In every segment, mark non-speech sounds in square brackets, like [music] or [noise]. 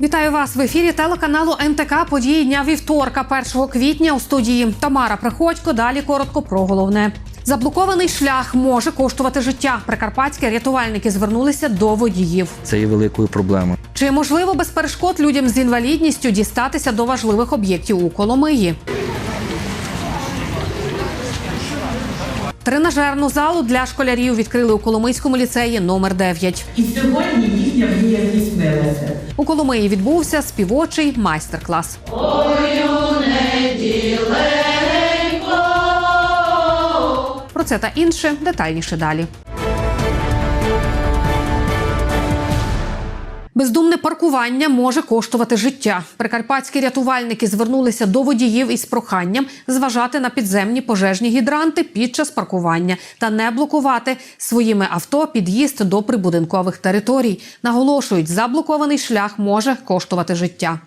Вітаю вас в ефірі телеканалу МТК. Події дня вівторка, 1 квітня у студії Тамара Приходько. Далі коротко про головне. Заблокований шлях може коштувати життя. Прикарпатські рятувальники звернулися до водіїв. Це є великою проблемою. Чи можливо без перешкод людям з інвалідністю дістатися до важливих об'єктів у Коломиї? Тренажерну залу для школярів відкрили у Коломийському ліцеї номер 9. І сьогодні їхня мрія здійснилася. У Коломиї відбувся співочий майстер-клас. Про це та інше детальніше далі. Бездумне паркування може коштувати життя. Прикарпатські рятувальники звернулися до водіїв із проханням зважати на підземні пожежні гідранти під час паркування та не блокувати своїми авто під'їзд до прибудинкових територій. Наголошують, заблокований шлях може коштувати життя.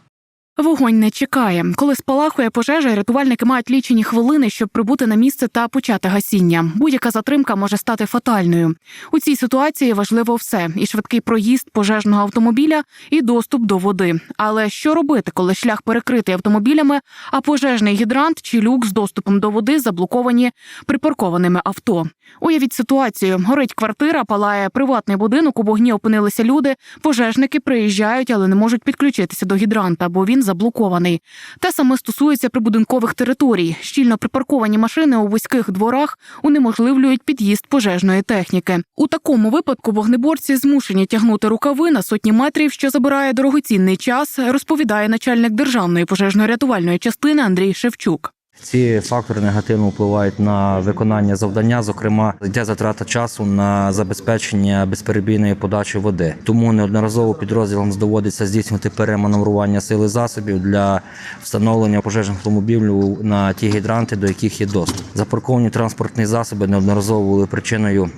Вогонь не чекає. Коли спалахує пожежа, рятувальники мають лічені хвилини, щоб прибути на місце та почати гасіння. Будь-яка затримка може стати фатальною. У цій ситуації важливо все: і швидкий проїзд пожежного автомобіля, і доступ до води. Але що робити, коли шлях перекритий автомобілями, а пожежний гідрант чи люк з доступом до води заблоковані припаркованими авто? Уявіть ситуацію: горить квартира, палає приватний будинок. У вогні опинилися люди. Пожежники приїжджають, але не можуть підключитися до гідранта, бо він заблокований. Те саме стосується прибудинкових територій. Щільно припарковані машини у вузьких дворах унеможливлюють під'їзд пожежної техніки. У такому випадку вогнеборці змушені тягнути рукави на сотні метрів, що забирає дорогоцінний час, розповідає начальник державної пожежно-рятувальної частини Андрій Шевчук. Ці фактори негативно впливають на виконання завдання. Зокрема, йде затрата часу на забезпечення безперебійної подачі води. Тому неодноразово підрозділам доводиться здійснювати переманеврування сили засобів для встановлення пожежних автомобілів на ті гідранти, до яких є доступ. Запарковані транспортні засоби неодноразово були причиною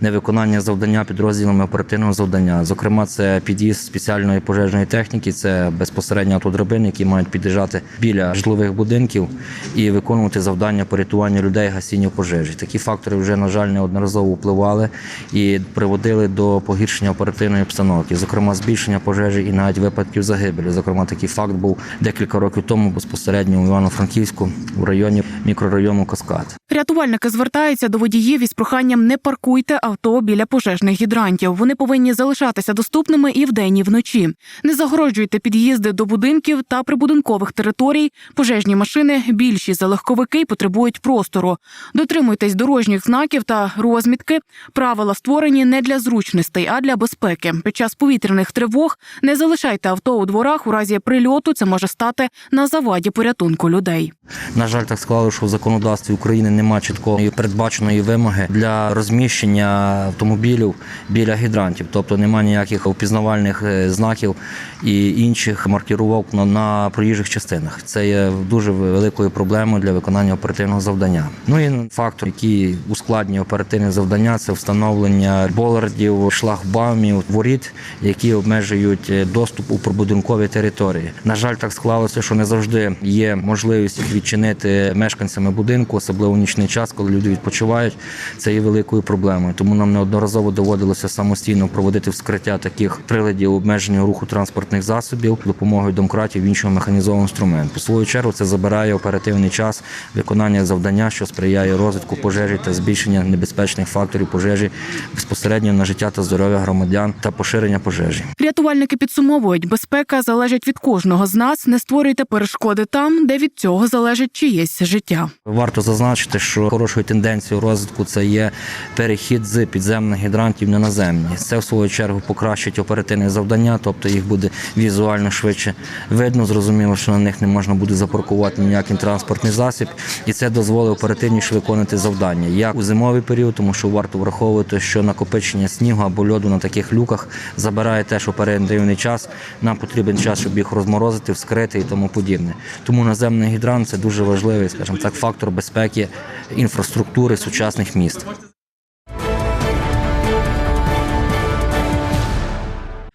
невиконання завдання підрозділами оперативного завдання. Зокрема, це під'їзд спеціальної пожежної техніки, це безпосередньо автодрабини, які мають під'їжджати біля житлових будинків і виконувати завдання порятування людей, гасіння пожежі. Такі фактори вже, на жаль, неодноразово впливали і приводили до погіршення оперативної обстановки, зокрема, збільшення пожежі і навіть випадків загибелі. Зокрема, такий факт був декілька років тому безпосередньо у Івано-Франківську в районі мікрорайону Каскад. Рятувальники звертаються до водіїв із проханням не паркуйте авто біля пожежних гідрантів. Вони повинні залишатися доступними і вдень, і вночі. Не загороджуйте під'їзди до будинків та прибудинкових територій. Пожежні машини більші за легковики потребують простору. Дотримуйтесь дорожніх знаків та розмітки. Правила створені не для зручностей, а для безпеки. Під час повітряних тривог не залишайте авто у дворах. У разі прильоту це може стати на заваді порятунку людей. На жаль, так склалося, що в законодавстві України немає чіткої передбаченої вимоги для розміщення автомобілів біля гідрантів, тобто немає ніяких впізнавальних е, знаків і інших маркірувок на, на проїжджих частинах. Це є дуже великою проблемою для виконання оперативного завдання. Ну і фактор, який ускладнює оперативне завдання, це встановлення болардів, шлагбаумів, воріт, які обмежують е, доступ у прибудинкові території. На жаль, так склалося, що не завжди є можливість відчинити мешканцями будинку, особливо в нічний час, коли люди відпочивають. Це є великою проблемою. Тому нам неодноразово доводилося самостійно проводити вскриття таких приладів обмеження руху транспортних засобів допомогою домкратів іншого механізованого інструменту. У свою чергу це забирає оперативний час виконання завдання, що сприяє розвитку пожежі та збільшення небезпечних факторів пожежі безпосередньо на життя та здоров'я громадян та поширення пожежі. Рятувальники підсумовують, безпека залежить від кожного з нас. Не створюйте перешкоди там, де від цього залежить чиєсь життя. Варто зазначити, що хорошою тенденцією розвитку це є перехід з підземних гідрантів на наземні. Це в свою чергу покращить оперативне завдання, тобто їх буде візуально швидше видно. Зрозуміло, що на них не можна буде запаркувати ніякий транспортний засіб, і це дозволить оперативніше виконувати завдання як у зимовий період, тому що варто враховувати, що накопичення снігу або льоду на таких люках забирає теж оперативний час. Нам потрібен час, щоб їх розморозити, вскрити і тому подібне. Тому наземний гідрант це дуже важливий, скажімо так, фактор безпеки інфраструктури сучасних міст.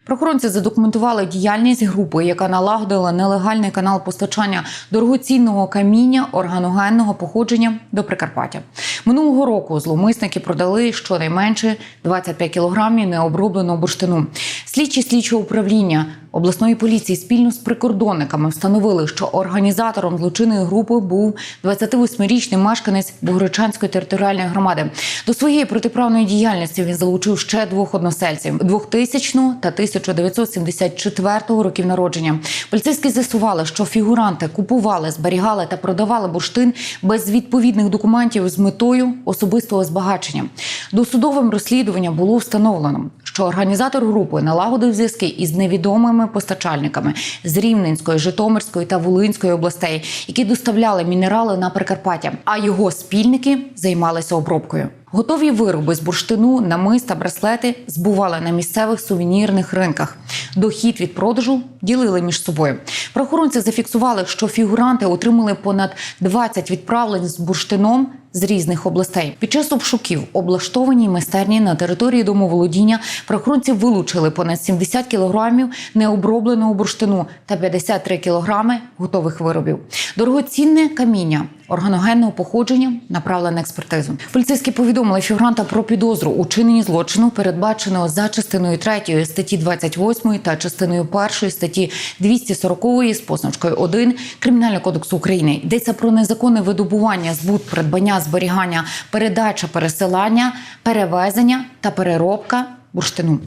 Правоохоронці задокументували діяльність групи, яка налагодила нелегальний канал постачання дорогоцінного каміння органогенного походження до Прикарпаття. Минулого року зловмисники продали щонайменше 25 кілограмів необробленого бурштину. Слідчі слідчого управління обласної поліції спільно з прикордонниками встановили, що організатором злочинної групи був 28-річний мешканець Богородчанської територіальної громади. До своєї протиправної діяльності він залучив ще двох односельців 2000 та 1974 років народження. Поліцейські з'ясували, що фігуранти купували, зберігали та продавали бурштин без відповідних документів з метою особистого збагачення. Досудовим розслідуванням було встановлено, що організатор групи налагодив зв'язки із невідомими постачальниками з Рівненської, Житомирської та Волинської областей, які доставляли мінерали на Прикарпаття, а його спільники займалися обробкою. Готові вироби з бурштину, намис та браслети збували на місцевих сувенірних ринках. Дохід від продажу ділили між собою. Правоохоронці зафіксували, що фігуранти отримали понад 20 відправлень з бурштином з різних областей. Під час обшуків облаштованій майстерні на території домоволодіння правоохоронці вилучили понад 70 кілограмів необробленого бурштину та 53 кілограми готових виробів. Дорогоцінне каміння органогенного походження направлене на експертизу. Поліцейські повідомили фігуранта про підозру у чиненні злочину, передбаченого за частиною 3 статті 28 та частиною 1 статті 240 з позначкою 1 Кримінального кодексу України. Йдеться про незаконне видобування, збут, придбання, зберігання, передача, пересилання, перевезення та переробка бурштину.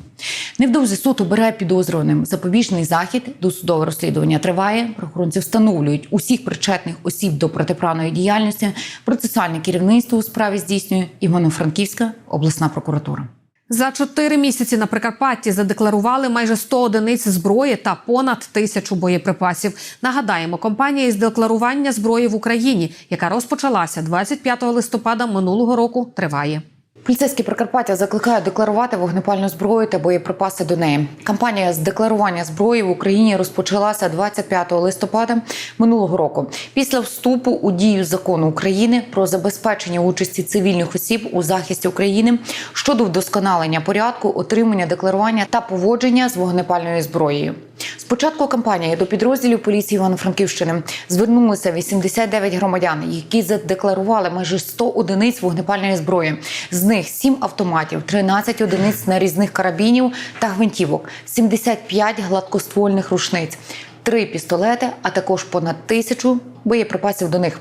Невдовзі суд обирає підозрюваним запобіжний захід. Досудове розслідування триває. Прохоронці встановлюють усіх причетних осіб до протиправної діяльності. Процесуальне керівництво у справі здійснює Івано-Франківська обласна прокуратура. За чотири місяці на Прикарпатті задекларували майже 100 одиниць зброї та понад тисячу боєприпасів. Нагадаємо, компанія із декларування зброї в Україні, яка розпочалася 25 листопада минулого року, триває. Поліцейські Прикарпаття закликають декларувати вогнепальну зброю та боєприпаси до неї. Кампанія з декларування зброї в Україні розпочалася 25 листопада минулого року. Після вступу у дію закону України про забезпечення участі цивільних осіб у захисті України щодо вдосконалення порядку отримання декларування та поводження з вогнепальною зброєю. З початку кампанії до підрозділів поліції Івано-Франківщини звернулися 89 громадян, які задекларували майже 100 одиниць вогнепальної зброї. З них 7 автоматів, 13 одиниць нарізних карабінів та гвинтівок, 75 гладкоствольних рушниць, 3 пістолети, а також понад тисячу боєприпасів до них.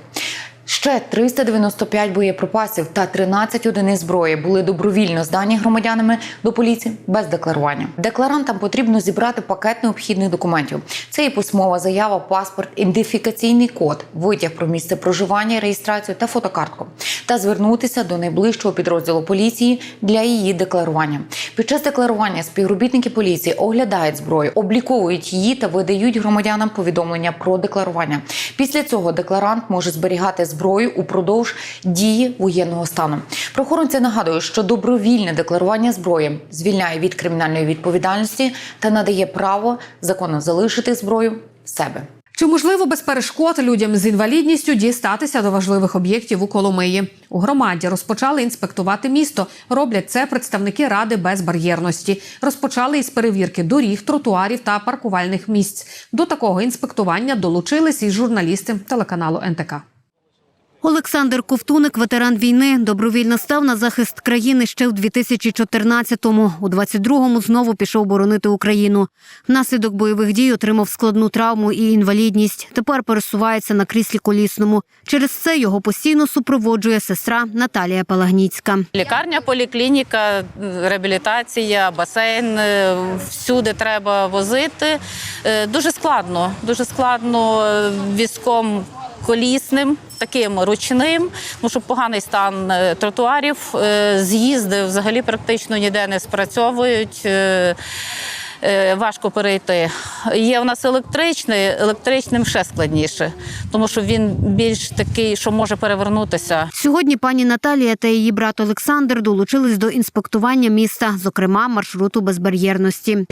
Ще 395 боєприпасів та 13 одиниць зброї були добровільно здані громадянами до поліції без декларування. Декларантам потрібно зібрати пакет необхідних документів. Це і письмова заява, паспорт, ідентифікаційний код, витяг про місце проживання, реєстрацію та фотокартку, та звернутися до найближчого підрозділу поліції для її декларування. Під час декларування співробітники поліції оглядають зброю, обліковують її та видають громадянам повідомлення про декларування. Після цього декларант може зберігати зброю упродовж дії воєнного стану. Прохоронці нагадують, що добровільне декларування зброї звільняє від кримінальної відповідальності та надає право законно залишити зброю в себе. Чи можливо без перешкод людям з інвалідністю дістатися до важливих об'єктів у Коломиї? У громаді розпочали інспектувати місто. Роблять це представники ради безбар'єрності. Розпочали із перевірки доріг, тротуарів та паркувальних місць. До такого інспектування долучились і журналісти телеканалу НТК. Олександр Ковтуник, ветеран війни, добровільно став на захист країни ще в 2014-му. У 22-му знову пішов боронити Україну. Внаслідок бойових дій отримав складну травму і інвалідність. Тепер пересувається на кріслі колісному. Через це його постійно супроводжує сестра Наталія Палагніцька. Лікарня, поліклініка, реабілітація, басейн е, всюди треба возити. Е, Дуже складно, дуже складно е, візком колісним, таким ручним, тому що поганий стан е, тротуарів, е, з'їзди взагалі практично ніде не спрацьовують. е, Важко перейти. Є у нас електричний, електричним ще складніше, тому що він більш такий, що може перевернутися. Сьогодні пані Наталія та її брат Олександр долучились до інспектування міста, зокрема маршруту безбар'єрності.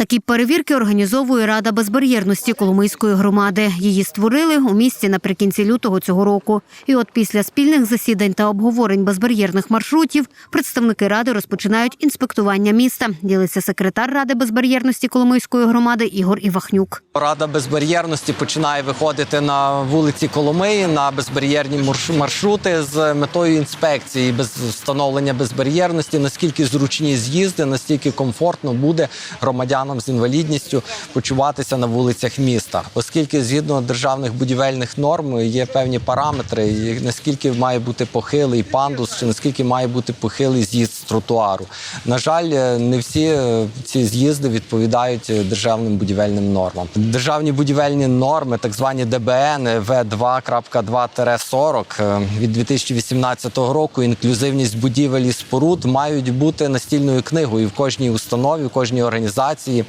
Такі перевірки організовує Рада безбар'єрності Коломийської громади. Її створили у місті наприкінці лютого цього року. І от після спільних засідань та обговорень безбар'єрних маршрутів представники ради розпочинають інспектування міста. Ділиться секретар Ради безбар'єрності Коломийської громади Ігор Івахнюк. Рада безбар'єрності починає виходити на вулиці Коломиї на безбар'єрні марш- маршрути з метою інспекції без встановлення безбар'єрності. Наскільки зручні з'їзди, настільки комфортно буде громадянам з інвалідністю почуватися на вулицях міста, оскільки згідно державних будівельних норм є певні параметри, наскільки має бути похилий пандус, чи наскільки має бути похилий з'їзд з тротуару. На жаль, е, не всі е, ці з'їзди відповідають е, державним будівельним нормам. Державні будівельні норми, так звані ДБН В2.2-40 е, від 2018 року, інклюзивність будівель і споруд мають бути настільною книгою в кожній установі, в кожній організації,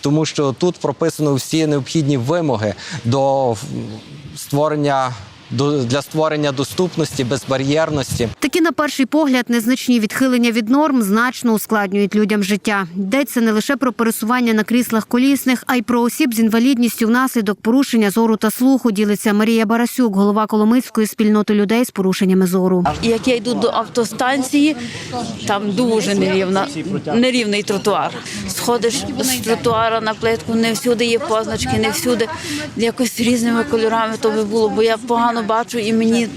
тому що тут прописано всі необхідні вимоги до створення для створення доступності, безбар'єрності. Такі, на перший погляд, незначні відхилення від норм значно ускладнюють людям життя. Йдеться не лише про пересування на кріслах колісних, а й про осіб з інвалідністю внаслідок порушення зору та слуху. Ділиться Марія Барасюк, голова Коломийської спільноти людей з порушеннями зору. Як я йду до автостанції, там дуже нерівна, нерівний тротуар. Сходиш з тротуара на плитку, не всюди є позначки, не всюди якось різними кольорами то би було, бо я погано бачу і мені.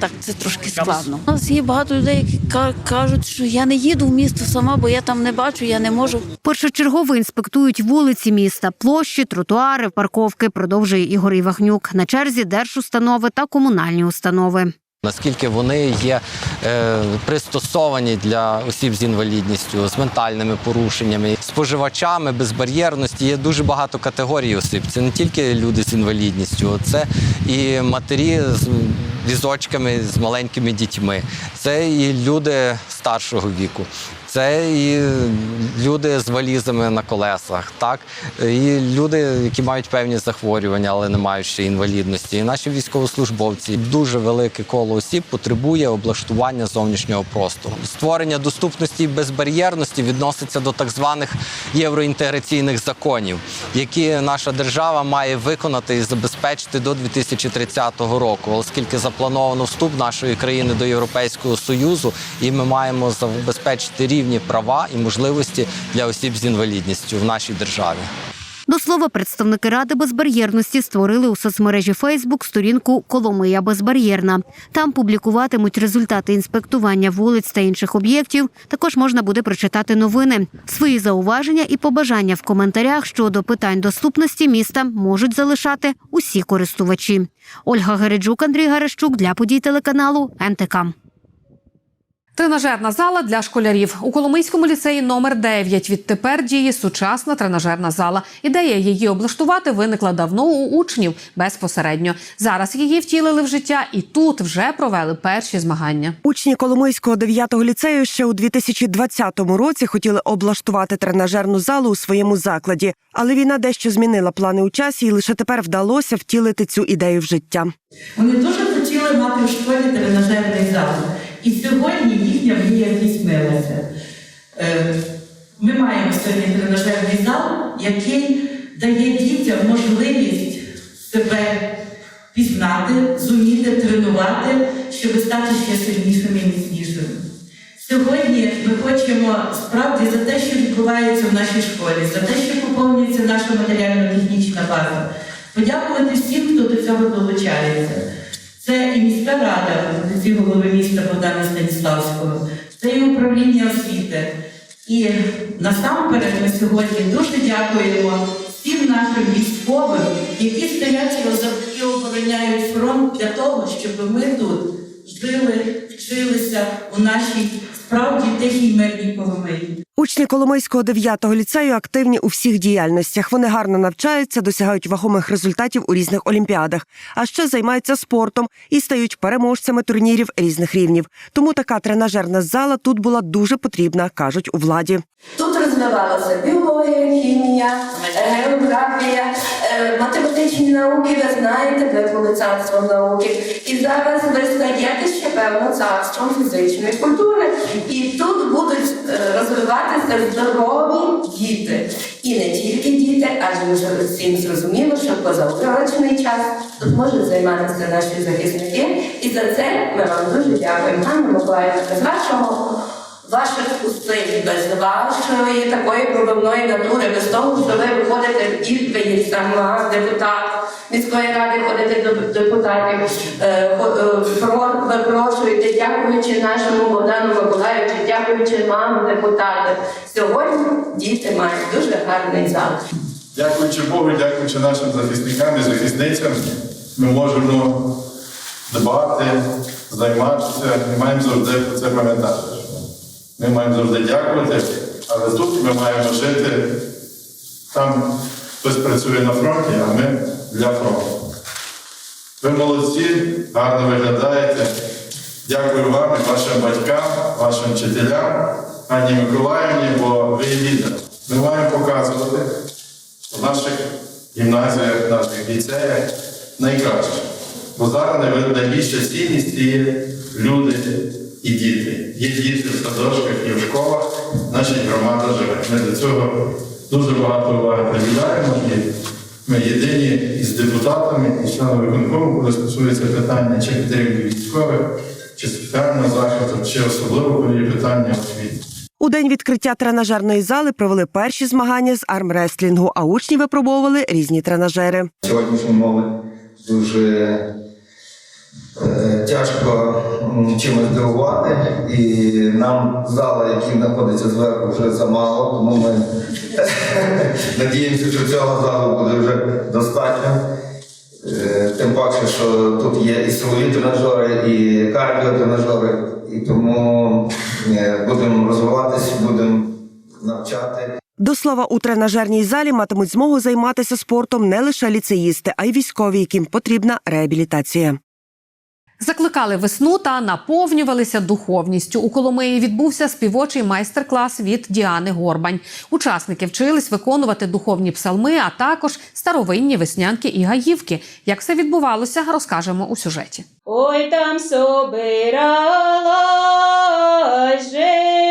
Так, це трошки складно. У нас є багато людей, які кажуть, що я не їду в місто сама, бо я там не бачу, я не можу. Першочергово інспектують вулиці міста, площі, тротуари, парковки. Продовжує Ігор Івахнюк. На черзі держустанови та комунальні установи. Наскільки вони є е, пристосовані для осіб з інвалідністю, з ментальними порушеннями, споживачами безбар'єрності є дуже багато категорій осіб. Це не тільки люди з інвалідністю, це і матері з візочками, з маленькими дітьми, це і люди старшого віку. Це і люди з валізами на колесах, так і люди, які мають певні захворювання, але не мають ще інвалідності. І наші військовослужбовці дуже велике коло осіб потребує облаштування зовнішнього простору. Створення доступності і безбар'єрності відноситься до так званих євроінтеграційних законів, які наша держава має виконати і забезпечити до 2030 року, оскільки заплановано вступ нашої країни до Європейського союзу, і ми маємо забезпечити рівні права і можливості для осіб з інвалідністю в нашій державі. До слова, представники Ради безбар'єрності створили у соцмережі Фейсбук сторінку Коломия безбар'єрна. Там публікуватимуть результати інспектування вулиць та інших об'єктів. Також можна буде прочитати новини. Свої зауваження і побажання в коментарях щодо питань доступності міста можуть залишати усі користувачі. Ольга Гереджук, Андрій Гарещук для подій телеканалу НТК. Тренажерна зала для школярів у Коломийському ліцеї номер 9 Відтепер діє сучасна тренажерна зала. Ідея її облаштувати виникла давно у учнів безпосередньо. Зараз її втілили в життя, і тут вже провели перші змагання. Учні Коломийського 9-го ліцею ще у 2020 році хотіли облаштувати тренажерну залу у своєму закладі, але війна дещо змінила плани у часі, і лише тепер вдалося втілити цю ідею в життя. Вони дуже хотіли мати в школі тренажерний зал. І сьогодні їхня мрія здійснилася. Е, Ми маємо сьогодні тренажерний зал, який дає дітям можливість себе пізнати, зуміти тренувати, щоб стати ще сильнішими і міцнішими. Сьогодні ми хочемо справді за те, що відбувається в нашій школі, за те, що поповнюється наша матеріально-технічна база, подякувати всім, хто до цього долучається. Це і міська рада ці голови міста Богдана Станіславського, це і управління освіти. І насамперед ми сьогодні дуже дякуємо всім нашим військовим, які стоять і обороняють фронт для того, щоб ми тут жили, вчилися у нашій справді тихій мирній Коломиї. Учні Коломийського 9-го ліцею активні у всіх діяльностях. Вони гарно навчаються, досягають вагомих результатів у різних олімпіадах, а ще займаються спортом і стають переможцями турнірів різних рівнів. Тому така тренажерна зала тут була дуже потрібна, кажуть у владі. Тут розвивалася біологія, хімія, географія, е, математичні науки, ви знаєте, ви були царством науки. І зараз ви стаєте ще певно царством фізичної культури. І тут будуть е, розвиватися здорові діти. І не тільки діти, адже вже всім зрозуміло, що позаурочний час тут можуть займатися наші захисники. І за це ми вам дуже дякуємо. Ганна Миколаївна, без вашого ваших зусиль, без вашої такої пробивної натури, без того, що ви виходите ви є сама депутат міської ради, ходите до депутатів, е, е, про- випрошуєте, дякуючи нашому Богдану Миколаївичу, дякуючи вам, депутати. Сьогодні діти мають дуже гарний зал. Дякуючи Богу, дякуючи нашим захисникам і захисницям, ми можемо дбати, займатися і маємо завжди про це пам'ятати. Ми маємо завжди дякувати, але тут ми маємо жити. Там хтось працює на фронті, а ми для фронту. Ви молодці, гарно виглядаєте. Дякую вам і вашим батькам, вашим вчителям, Анні Миколаївні, бо ви є лідер. Ми маємо показувати в наших гімназіях, в наших ліцеях найкраще. Бо зараз най- найбільша цінність є люди і діти. Є діти в садочках і в школах, наша громада живе. Ми до цього дуже багато уваги приділяємо. І ми єдині із депутатами і членами виконкому, коли стосується питання чи підтримки військових, чи соціального захисту, чи особливо коли є питання освіти. У день відкриття тренажерної зали провели перші змагання з армреслінгу, а учні випробовували різні тренажери. Сьогоднішні мови дуже е, тяжко чимось здивувати, і нам зала, який знаходиться зверху, вже замало, тому ми [laughs] надіємося, що цього залу буде вже достатньо. Е, Тим паче, що тут є і силові тренажери, і кардіотренажери, і тому е, будемо розвиватися, будемо навчати. До слова, у тренажерній залі матимуть змогу займатися спортом не лише ліцеїсти, а й військові, яким потрібна реабілітація. Закликали весну та наповнювалися духовністю. У Коломиї відбувся співочий майстер-клас від Діани Горбань. Учасники вчились виконувати духовні псалми, а також старовинні веснянки і гаївки. Як все відбувалося, розкажемо у сюжеті. Ой там собиралась жидовая.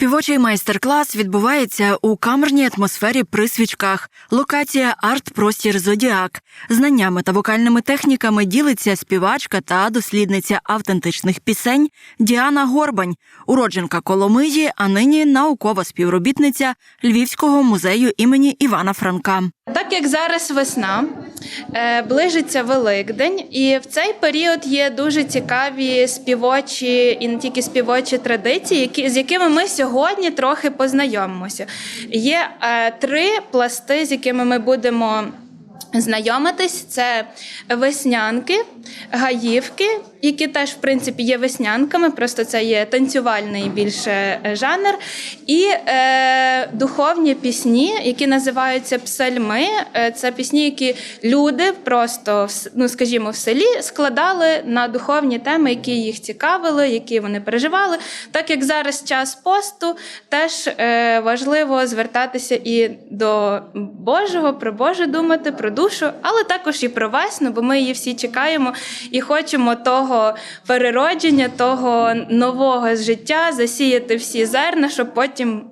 Співочий майстер-клас відбувається у камерній атмосфері при свічках. Локація арт-простір Зодіак. Знаннями та вокальними техніками ділиться співачка та дослідниця автентичних пісень Діана Горбань, уродженка Коломиї, а нині наукова співробітниця Львівського музею імені Івана Франка. Так як зараз весна, е, ближиться Великдень, і в цей період є дуже цікаві співочі і не тільки співочі традиції, які, з якими ми сьогодні трохи познайомимося. Є е, три пласти, з якими ми будемо. Знайомитись це веснянки, гаївки, які теж в принципі є веснянками, просто це є танцювальний більше е, жанр, і е, духовні пісні, які називаються псальми. Е, Це пісні, які люди просто ну, скажімо, в селі складали на духовні теми, які їх цікавили, які вони переживали. Так як зараз час посту, теж е, важливо звертатися і до Божого, про Боже думати, про душу, але також і про весну, бо ми її всі чекаємо і хочемо того переродження, того нового життя, засіяти всі зерна, щоб потім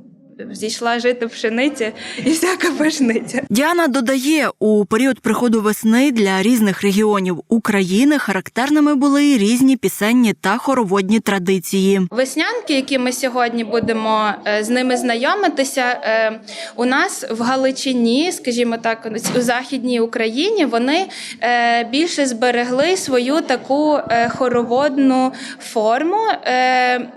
зійшла жити пшениця і всяка пашниця. Діана додає, у період приходу весни для різних регіонів України характерними були різні пісенні та хороводні традиції. Веснянки, які ми сьогодні будемо е, з ними знайомитися, е, у нас в Галичині, скажімо так, у західній Україні, вони е, більше зберегли свою таку хороводну форму,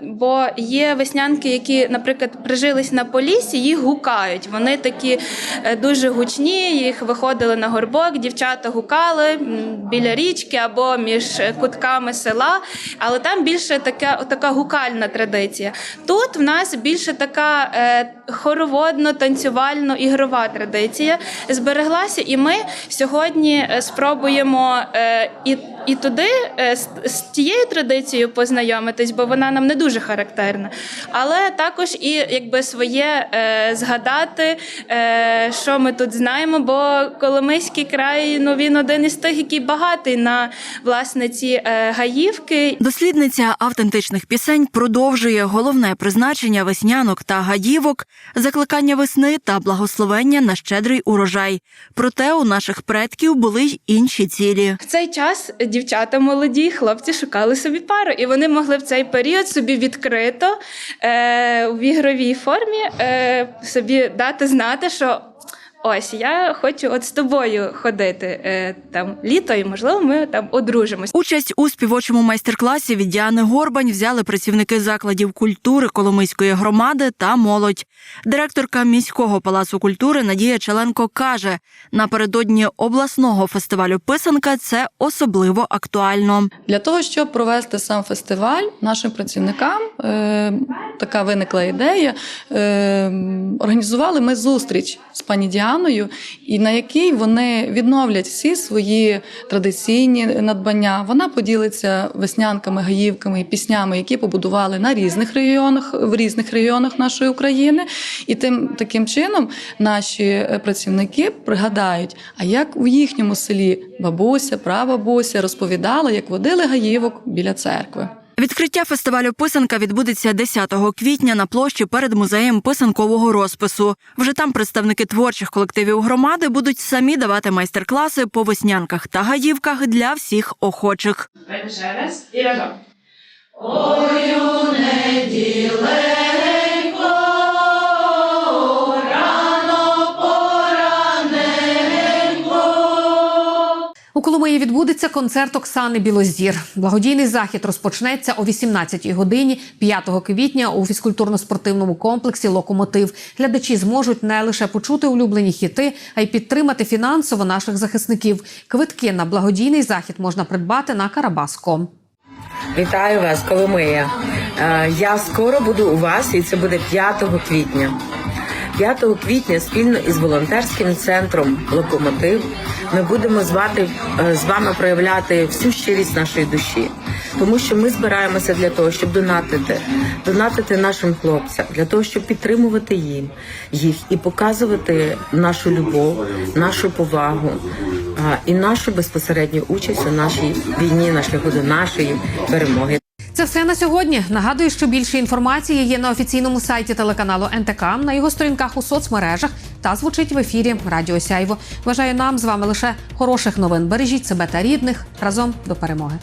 бо є веснянки, які, наприклад, прижились на полісі, їх гукають. Вони такі е, дуже гучні, їх виходили на горбок, дівчата гукали біля річки або між кутками села, але там більше така, така гукальна традиція. Тут в нас більше така е, хороводно-танцювально-ігрова традиція збереглася, і ми сьогодні е, спробуємо е, і і туди е, з, з тією традицією познайомитись, бо вона нам не дуже характерна. Але також і якби своє е, згадати, е, що ми тут знаємо. Бо Коломийський край ну він один із тих, який багатий на власне ці е, гаївки. Дослідниця автентичних пісень продовжує головне призначення веснянок та гадівок, закликання весни та благословення на щедрий урожай. Проте у наших предків були й інші цілі. В цей час дівчата молоді, хлопці шукали собі пару, і вони могли в цей період собі відкрито е, в ігровій формі е, собі дати знати, що. Ось я хочу от з тобою ходити е, там літо, і можливо ми там одружимось. Участь у співочому майстер-класі від Діани Горбань взяли працівники закладів культури Коломийської громади та молодь. Директорка міського палацу культури Надія Челенко каже: напередодні обласного фестивалю писанка це особливо актуально. Для того, щоб провести сам фестиваль, нашим працівникам е, така виникла ідея. Е, організували ми зустріч з пані Діаною, і на якій вони відновлять всі свої традиційні надбання. Вона поділиться веснянками, гаївками і піснями, які побудували на різних регіонах в різних регіонах нашої України. І тим таким чином наші е, працівники пригадають, а як у їхньому селі бабуся, прабабуся розповідала, як водили гаївок біля церкви. Відкриття фестивалю писанка відбудеться 10 квітня на площі перед музеєм писанкового розпису. Вже там представники творчих колективів громади будуть самі давати майстер-класи по веснянках та гадівках для всіх охочих. Ще раз і разом. У Коломиї відбудеться концерт Оксани Білозір. Благодійний захід розпочнеться о 18-й годині 5 квітня у фізкультурно-спортивному комплексі Локомотив. Глядачі зможуть не лише почути улюблені хіти, а й підтримати фінансово наших захисників. Квитки на благодійний захід можна придбати на Карабас.ком. Вітаю вас, Коломия. Е, Я скоро буду у вас, і це буде 5 квітня. 5 квітня спільно із волонтерським центром Локомотив ми будемо з вами, е, з вами проявляти всю щирість нашої душі, тому що ми збираємося для того, щоб донатити, донатити нашим хлопцям, для того, щоб підтримувати їм їх і показувати нашу любов, нашу повагу і нашу безпосередню участь у нашій війні на шляху до нашої перемоги. Це все на сьогодні. Нагадую, що більше інформації є на офіційному сайті телеканалу НТК, на його сторінках у соцмережах та звучить в ефірі Радіо Сяйво. Бажаю нам з вами лише хороших новин. Бережіть себе та рідних разом до перемоги.